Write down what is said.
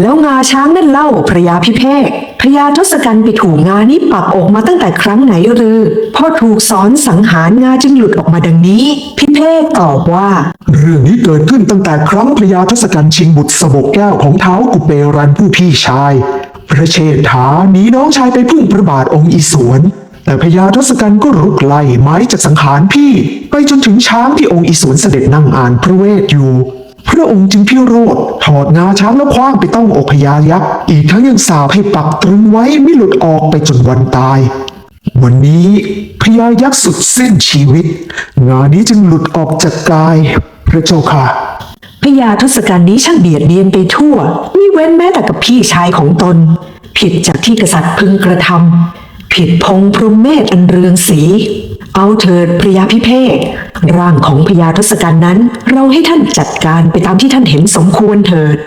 แล้วงาช้างนั่นเล่าพระยาพิเภกพระยาทศกัณฐ์ไปถูกงานี้ปักออกมาตั้งแต่ครั้งไหนหรือพ่อถูกสอนสังหารงาจึงหลุดออกมาดังนี้ พิเภกตอบว่า เรื่องนี้เกิดขึ้นตั้งแต่ครั้งพระยาทศกัณฐ์ชิงบุตรสบกแก้วของเท้ากุเปรันผู้พี่ชาย พระเชษฐาหนีน้องชายไปพึ่งพระบาทองค์อิศวรแต่พญาทศกัณฐ์ก็รุกไล่ไม้จะสังหารพี่ ไปจนถึงช้างที่องค์อิศวรเสด็จนั่งอ่านพระเวทอยู่ ระองค์จึงพิโรธถอดงาช้างแล้วคว้างไปต้องอกพญายักษ์อีกทั้งยังสาปให้ปักตรึงไว้ไม่หลุดออกไปจนวันตาย วันนี้พญายักษ์สุดสิ้นชีวิต งานนี้จึงหลุดออกจากกาย พระเจ้าค่ะพญาทศกัณฐ์นี้ช่างเบียดเบียนไปทั่วไมิเว้นแม้แต่กับพี่ชายของตน ผิดจากที่กษัตริย์พึงกระทำผิดพงพรหมเมธอันเรืองสี เอาเถิดพระยาพิเภก ร่างของพญาทศกัณฐ์นั้น เราให้ท่านจัดการไปตามที่ท่านเห็นสมควรเถิด